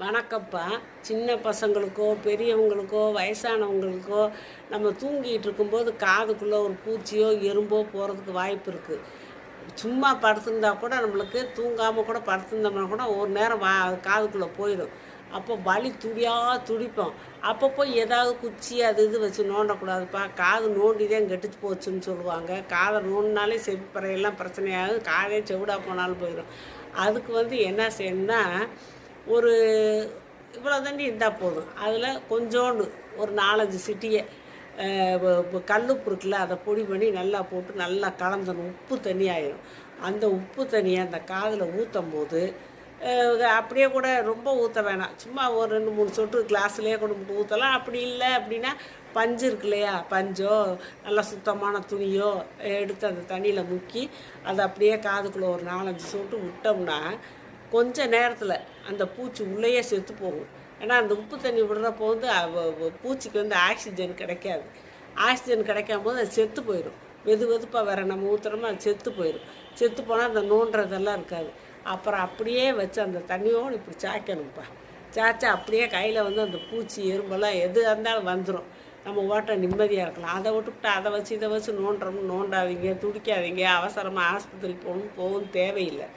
வணக்கப்பா சின்ன பசங்களுக்கோ பெரியவங்களுக்கோ வயசானவங்களுக்கோ நம்ம தூங்கிட்டு இருக்கும்போது காதுக்குள்ளே ஒரு பூச்சியோ எறும்போ போகிறதுக்கு வாய்ப்பு இருக்குது சும்மா படுத்திருந்தா கூட நம்மளுக்கு தூங்காமல் கூட படுத்திருந்தோம்னா கூட ஒரு நேரம் வா காதுக்குள்ளே போயிடும். அப்போ வலி துடியாக துடிப்போம். அப்போ போய் ஏதாவது குச்சி அது இது வச்சு நோண்டக்கூடாதுப்பா. காது நோண்டி தான் கெட்டுச்சு போச்சுன்னு சொல்லுவாங்க. காதை நோண்டினாலே செவிப்பறையெல்லாம் பிரச்சனையாகும் காதே செவிடா போனாலும் போயிடும். அதுக்கு வந்து என்ன செய்யணும்னா ஒரு இவ்வளோ தண்ணி இருந்தால் போதும். அதில் கொஞ்சோண்டு ஒரு நாலஞ்சு சிட்டியை கல்லுப்பு இருக்குல்ல அதை பொடி பண்ணி நல்லா போட்டு நல்லா கலந்தணும் உப்பு தண்ணி ஆயிடும் அந்த உப்பு தண்ணியை அந்த காதில் ஊற்றும் போது அப்படியே கூட ரொம்ப ஊற்ற வேணாம். சும்மா ஒரு ரெண்டு மூணு சொட்டு கிளாஸ்லேயே கொண்டு ஊற்றலாம் அப்படி இல்லை அப்படின்னா பஞ்சு இருக்கு இல்லையா? பஞ்சோ நல்லா சுத்தமான துணியோ எடுத்து அந்த தண்ணியில் முக்கி அதை அப்படியே காதுக்குள்ளே ஒரு நாலஞ்சு சொட்டு விட்டோம்னா கொஞ்ச நேரத்தில் அந்த பூச்சி உள்ளேயே செத்து போகும். ஏன்னா அந்த உப்பு தண்ணி விடுறப்போ வந்து பூச்சிக்கு வந்து ஆக்சிஜன் கிடைக்காது. ஆக்சிஜன் கிடைக்காம போது அது செத்து போயிடும் வெது வெதுப்பாக வேற நம்ம ஊற்றுறோமோ அது செத்து போயிடும் செத்து போனால் அந்த நோண்டுறதெல்லாம் இருக்காது. அப்புறம் அப்படியே வச்சு அந்த தண்ணியோடு இப்படி சாய்க்கணும்ப்பா. சாய்ச்சா அப்படியே கையில் வந்து அந்த பூச்சி எறும்பெல்லாம் எது இருந்தாலும் வந்துடும் நம்ம ஓட்ட நிம்மதியாக இருக்கலாம். அதை விட்டுவிட்டு அதை வச்சு இதை வச்சு நோண்டுறோம்னு நோண்டாதீங்க துடிக்காதீங்க. அவசரமாக ஆஸ்பத்திரிக்கு போகணும் போகவும் தேவையில்லை.